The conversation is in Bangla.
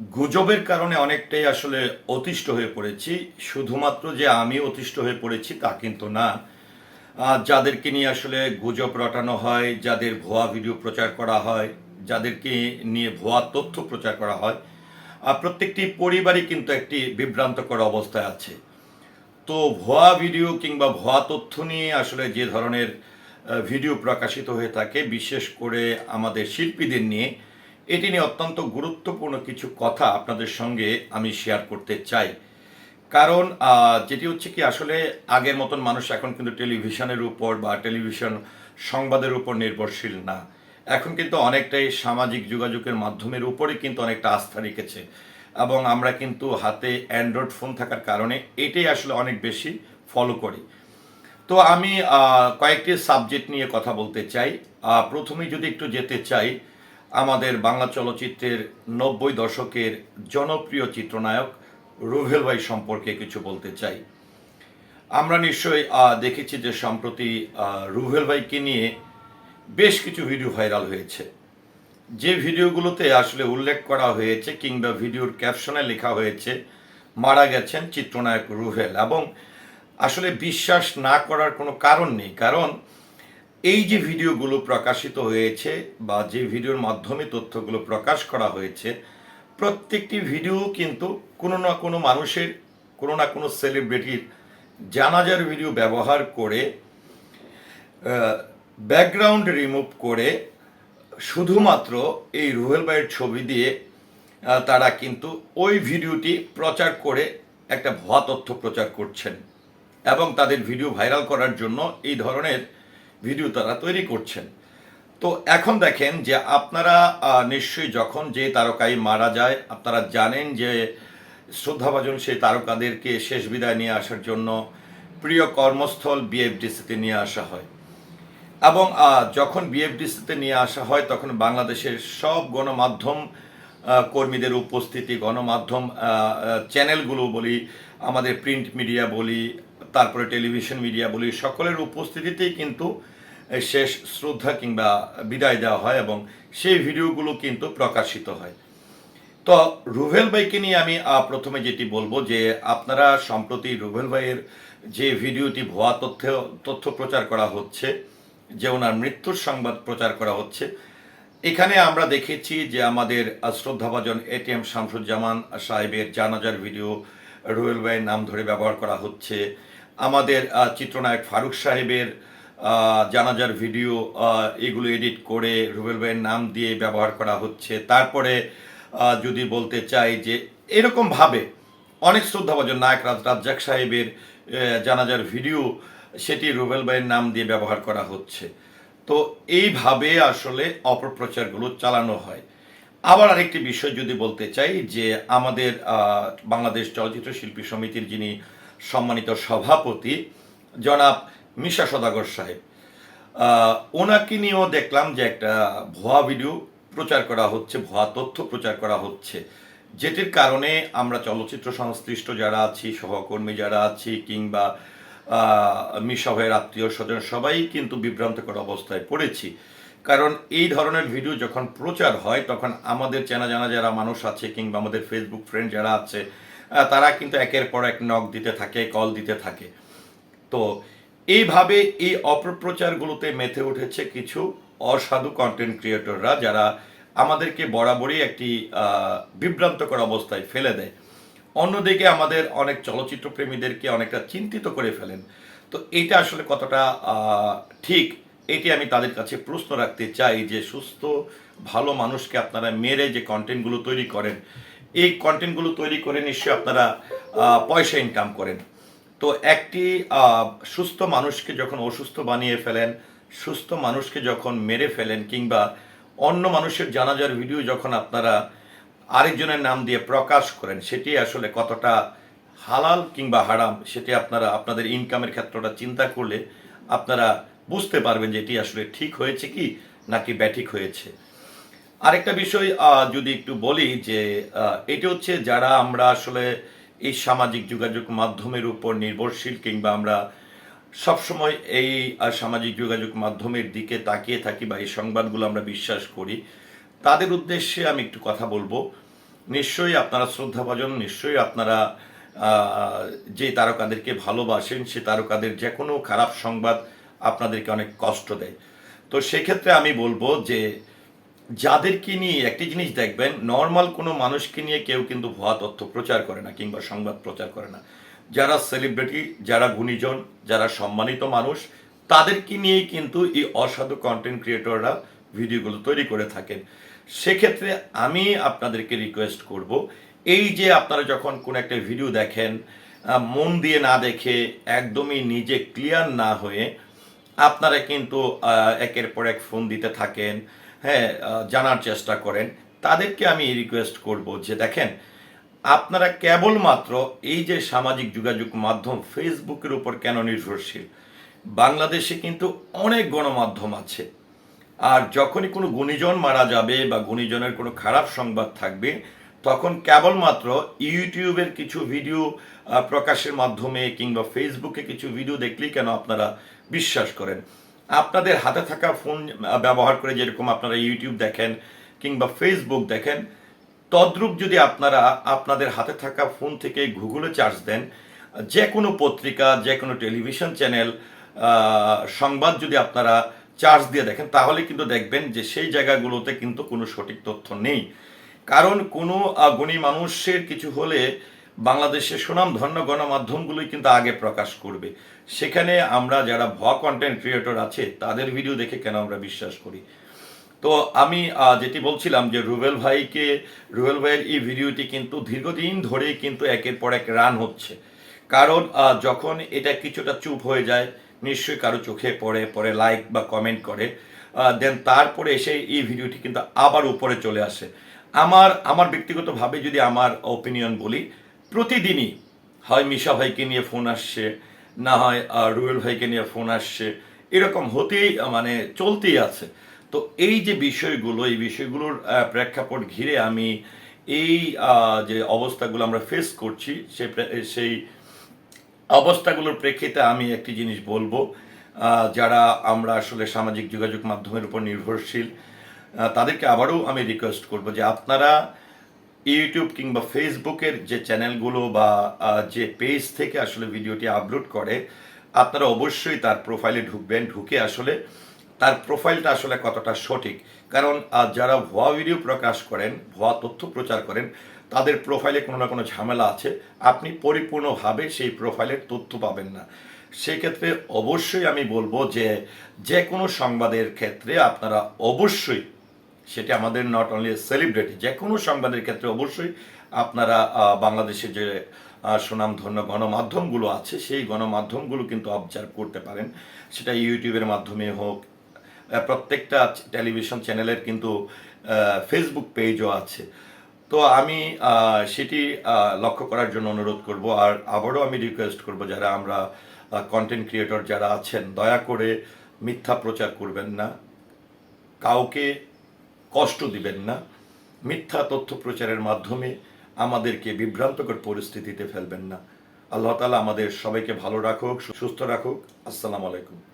গুজবের কারণে অনেকটাই আসলে অতিষ্ঠ হয়ে পড়েছি। শুধুমাত্র যে আমি অতিষ্ঠ হয়ে পড়েছি তা কিন্তু না। যাদেরকে নিয়ে আসলে গুজব রটানো হয় যাদের ভুয়া ভিডিও প্রচার করা হয় যাদেরকে নিয়ে ভুয়া তথ্য প্রচার করা হয় আহ, প্রত্যেকটি পরিবারই কিন্তু একটি বিভ্রান্তকর অবস্থায় আছে। তো ভুয়া ভিডিও কিংবা ভুয়া তথ্য নিয়ে আসলে যে ধরনের ভিডিও প্রকাশিত হয়ে থাকে বিশেষ করে আমাদের শিল্পীদের নিয়ে এটি নিয়ে অত্যন্ত গুরুত্বপূর্ণ কিছু কথা আপনাদের সঙ্গে আমি শেয়ার করতে চাই। কারণ যেটি হচ্ছে কি, আসলে আগের মতন মানুষ এখন কিন্তু টেলিভিশনের উপর বা টেলিভিশন সংবাদের উপর নির্ভরশীল না। এখন কিন্তু অনেকটাই সামাজিক যোগাযোগের মাধ্যমের উপরে কিন্তু অনেকটা আস্থা রেখেছে। এবং আমরা কিন্তু হাতে অ্যান্ড্রয়েড ফোন থাকার কারণে এটাই আসলে অনেক বেশি ফলো করি। তো আমি কয়েকটি সাবজেক্ট নিয়ে কথা বলতে চাই। প্রথমেই যদি একটু যেতে চাই আমাদের বাংলা চলচ্চিত্রের নব্বই দশকের জনপ্রিয় চিত্রনায়ক রুভেল ভাই সম্পর্কে কিছু বলতে চাই। আমরা নিশ্চয়ই দেখেছি যে সম্প্রতি রুভেল ভাইকে নিয়ে বেশ কিছু ভিডিও ভাইরাল হয়েছে। যে ভিডিওগুলোতে আসলে উল্লেখ করা হয়েছে কিংবা ভিডিওর ক্যাপশনে লেখা হয়েছে, মারা গেছেন চিত্রনায়ক রুহেল এবং আসলে বিশ্বাস না করার কোনো কারণ নেই, কারণ এই যে ভিডিওগুলো প্রকাশিত হয়েছে বা যে ভিডিওর মাধ্যমে তথ্যগুলো প্রকাশ করা হয়েছে, প্রত্যেকটি ভিডিও কিন্তু কোনো না কোনো মানুষের, কোনো না কোনো সেলিব্রিটির জানাজার ভিডিও ব্যবহার করে ব্যাকগ্রাউন্ড রিমুভ করে শুধুমাত্র এই রুহেল ভাইয়ের ছবি দিয়ে তারা কিন্তু ওই ভিডিওটি প্রচার করে একটা ভুয়া তথ্য প্রচার করছেন এবং তাদের ভিডিও ভাইরাল করার জন্য এই ধরনের ভিডিও তারা তৈরি করছেন। তো এখন দেখেন যে আপনারা নিশ্চয়ই যখন যে তারকাই মারা যায়, আপনারা জানেন যে শ্রদ্ধাভাজন সেই তারকাদেরকে শেষ বিদায় নিয়ে আসার জন্য প্রিয় কর্মস্থল বিএফডিসিতে নিয়ে আসা হয়। এবং যখন বিএফডিসিতে নিয়ে আসা হয়, তখন বাংলাদেশের সব গণমাধ্যম কর্মীদের উপস্থিতি, গণমাধ্যম চ্যানেলগুলো বলি, আমাদের প্রিন্ট মিডিয়া বলি তারপরে টেলিভিশন, মিডিয়া বলি, সকলের উপস্থিতিতেই কিন্তু শেষ শ্রদ্ধা কিংবা বিদায় দেওয়া হয় এবং সেই ভিডিওগুলো কিন্তু প্রকাশিত হয়। তো রুভেল ভাইকে নিয়ে আমি প্রথমে যেটি বলব যে, আপনারা সম্প্রতি রুভেল ভাইয়ের যে ভিডিওটি ভুয়া তথ্য তথ্য প্রচার করা হচ্ছে, যে ওনার মৃত্যুর সংবাদ প্রচার করা হচ্ছে, এখানে আমরা দেখেছি যে আমাদের শ্রদ্ধাভাজন এটিএম শামসুজ্জামান সাহেবের জানাজার ভিডিও রুয়েল ভাইয়ের নাম ধরে ব্যবহার করা হচ্ছে। আমাদের চিত্রনায়ক ফারুক সাহেবের জানাজার ভিডিও এগুলো এডিট করে রুবেল ভাইয়ের নাম দিয়ে ব্যবহার করা হচ্ছে। তারপরে যদি বলতে চাই যে এরকমভাবে অনেক শ্রদ্ধাভাজন নায়ক রাজ, রাজ্জাক সাহেবের জানাজার ভিডিও, সেটি রুবেল ভাইয়ের নাম দিয়ে ব্যবহার করা হচ্ছে। তো এইভাবে আসলে অপপ্রচারগুলো চালানো হয়। আবার আরেকটি বিষয় যদি বলতে চাই যে আমাদের বাংলাদেশ চলচ্চিত্র শিল্পী সমিতির যিনি সম্মানিত সভাপতি জনাব মিশা সদাগর সাহেব। ওনাকে নিয়েও দেখলাম যে একটা ভুয়া ভিডিও প্রচার করা হচ্ছে ভুয়া তথ্য প্রচার করা হচ্ছে যেটির কারণে আমরা চলচ্চিত্র সংশ্লিষ্ট যারা আছি সহকর্মী যারা আছি কিংবা আহ, মিশা ভাইয়ের আত্মীয় স্বজন সবাই কিন্তু বিভ্রান্তকর অবস্থায় পড়েছি। কারণ এই ধরনের ভিডিও যখন প্রচার হয় তখন আমাদের চেনা জানা যারা মানুষ আছে কিংবা আমাদের ফেসবুক ফ্রেন্ড যারা আছে তারা কিন্তু একের পর এক নক দিতে থাকে কল দিতে থাকে। তো এইভাবে এই অপপ্রচারগুলোতে মেতে উঠেছে কিছু অসাধু কন্টেন্ট ক্রিয়েটররা যারা আমাদেরকে বরাবরই একটি বিভ্রান্তকর অবস্থায় ফেলে দেয়। অন্যদিকে আমাদের অনেক চলচ্চিত্র প্রেমীদেরকে অনেকটা চিন্তিত করে ফেলেন। তো এটা আসলে কতটা ঠিক, এটি আমি তাদের কাছে প্রশ্ন রাখতে চাই যে সুস্থ, ভালো মানুষকে আপনারা মেরে যে কন্টেন্টগুলো তৈরি করেন এই কন্টেন্টগুলো তৈরি করে নিশ্চয়ই আপনারা পয়সা ইনকাম করেন। তো একটি সুস্থ মানুষকে যখন অসুস্থ বানিয়ে ফেলেন, সুস্থ মানুষকে যখন মেরে ফেলেন, কিংবা অন্য মানুষের জানাজার ভিডিও যখন আপনারা আরেকজনের নাম দিয়ে প্রকাশ করেন, সেটি আসলে কতটা হালাল কিংবা হারাম, সেটি আপনারা, আপনাদের ইনকামের ক্ষেত্রটা চিন্তা করলে আপনারা বুঝতে পারবেন যে এটি আসলে ঠিক হয়েছে কি নাকি ব্যাঠিক হয়েছে। আরেকটা বিষয় যদি একটু বলি যে এটি হচ্ছে যারা আমরা আসলে এই সামাজিক যোগাযোগ মাধ্যমের উপর নির্ভরশীল কিংবা আমরা সবসময় এই সামাজিক যোগাযোগ মাধ্যমের দিকে তাকিয়ে থাকি বা এই সংবাদগুলো আমরা বিশ্বাস করি, তাদের উদ্দেশ্যে আমি একটু কথা বলব। নিশ্চয়ই আপনারা শ্রদ্ধাভাজন, নিশ্চয়ই আপনারা যে তারকাদেরকে ভালোবাসেন, সে তারকাদের যে কোনো খারাপ সংবাদ আপনাদেরকে অনেক কষ্ট দেয়। তো সেক্ষেত্রে আমি বলব যে যাদেরকে নিয়ে একটি জিনিস দেখবেন নর্মাল কোনো মানুষকে নিয়ে কেউ কিন্তু ভুয়া তথ্য প্রচার করে না কিংবা সংবাদ প্রচার করে না। যারা সেলিব্রিটি যারা গুণীজন, যারা সম্মানিত মানুষ, তাদেরকে নিয়েই কিন্তু এই অসাধু কন্টেন্ট ক্রিয়েটররা ভিডিওগুলো তৈরি করে থাকেন। সেক্ষেত্রে আমি আপনাদেরকে রিকোয়েস্ট করব, এই যে আপনারা যখন কোনো একটা ভিডিও দেখেন মন দিয়ে না দেখে, একদমই নিজে ক্লিয়ার না হয়ে আপনারা কিন্তু একের পর এক ফোন দিতে থাকেন হ্যাঁ জানার চেষ্টা করেন। তাদেরকে আমি রিকোয়েস্ট করব যে দেখেন, আপনারা কেবলমাত্র এই যে সামাজিক যোগাযোগ মাধ্যম ফেসবুকের উপর কেন নির্ভরশীল? বাংলাদেশে কিন্তু অনেক গণমাধ্যম আছে। আর যখনই কোনো গুণীজন মারা যাবে বা গুণীজনের কোনো খারাপ সংবাদ থাকবে, তখন কেবলমাত্র ইউটিউবের কিছু ভিডিও প্রকাশের মাধ্যমে কিংবা ফেসবুকে কিছু ভিডিও দেখলেই কেন আপনারা বিশ্বাস করেন? আপনাদের হাতে থাকা ফোন ব্যবহার করে যেরকম আপনারা ইউটিউব দেখেন কিংবা ফেসবুক দেখেন, তদ্রূপ যদি আপনারা আপনাদের হাতে থাকা ফোন থেকে গুগলে চার্জ দেন যে কোনো পত্রিকা যে কোনো টেলিভিশন চ্যানেল সংবাদ যদি আপনারা চার্জ দিয়ে দেখেন, তাহলে কিন্তু দেখবেন যে সেই জায়গাগুলোতে কিন্তু কোনো সঠিক তথ্য নেই। কারণ কোনো গুণী মানুষের কিছু হলে বাংলাদেশের সুনাম ধন্য গণমাধ্যমগুলোই কিন্তু আগে প্রকাশ করবে। সেখানে আমরা যারা ভুয়া কন্টেন্ট ক্রিয়েটর আছে, তাদের ভিডিও দেখে কেন আমরা বিশ্বাস করি? তো আমি যেটি বলছিলাম যে রুবেল ভাইকে, রুবেল ভাইয়ের এই ভিডিওটি কিন্তু দীর্ঘদিন ধরেই কিন্তু একের পর এক রান হচ্ছে। কারণ যখন এটা কিছুটা চুপ হয়ে যায়, নিশ্চয়ই কারও চোখে পড়ে, পরে লাইক বা কমেন্ট করে দেন তারপরে এসে এই ভিডিওটি কিন্তু আবার উপরে চলে আসে। আমার আমার ব্যক্তিগতভাবে যদি আমার ওপিনিয়ন বলি প্রতিদিনই। হয় মিশা ভাইকে নিয়ে ফোন আসছে, না হয় রুবেল ভাইকে নিয়ে ফোন আসছে, এরকম হতেই মানে চলতেই আছে। তো এই যে বিষয়গুলো, এই বিষয়গুলোর প্রেক্ষাপট ঘিরে আমি এই যে অবস্থাগুলো আমরা ফেস করছি, সে সেই অবস্থাগুলোর প্রেক্ষিতে আমি একটি জিনিস বলব যারা আমরা আসলে সামাজিক যোগাযোগ মাধ্যমের উপর নির্ভরশীল তাদেরকে আবারও আমি রিকোয়েস্ট করব যে আপনারা ইউটিউব কিংবা ফেসবুকের যে চ্যানেলগুলো বা যে পেজ থেকে আসলে ভিডিওটি আপলোড করে, আপনারা অবশ্যই তার প্রোফাইলে ঢুকবেন, ঢুকে আসলে তার প্রোফাইলটা আসলে কতটা সঠিক। কারণ যারা ভুয়া ভিডিও প্রকাশ করেন, ভুয়া তথ্য প্রচার করেন, তাদের প্রোফাইলে কোনো না কোনো ঝামেলা আছে। আপনি পরিপূর্ণভাবে সেই প্রোফাইলের তথ্য পাবেন না। সেক্ষেত্রে অবশ্যই আমি বলব যে যে কোনো সংবাদের ক্ষেত্রে আপনারা অবশ্যই সেটা আমাদের নট অনলি সেলিব্রিটি যে কোনো সংবাদের ক্ষেত্রে অবশ্যই আপনারা আহ, বাংলাদেশে যে সুনামধন্য গণমাধ্যমগুলো আছে সেই গণমাধ্যমগুলো কিন্তু অবজার্ভ করতে পারেন। সেটা ইউটিউবের মাধ্যমে হোক প্রত্যেকটা টেলিভিশন চ্যানেলের কিন্তু ফেসবুক পেজও আছে। তো আমি সেটি লক্ষ্য করার জন্য অনুরোধ করব আর আবারও আমি রিকোয়েস্ট করব যারা আমরা কন্টেন্ট ক্রিয়েটর যারা আছেন দয়া করে মিথ্যা প্রচার করবেন না। কাউকে কষ্ট দিবেন না। মিথ্যা তথ্য প্রচারের মাধ্যমে আমাদেরকে বিভ্রান্তকর পরিস্থিতিতে ফেলবেন না। আল্লাহ তালা আমাদের সবাইকে ভালো রাখুক, সুস্থ রাখুক। আসসালামু আলাইকুম।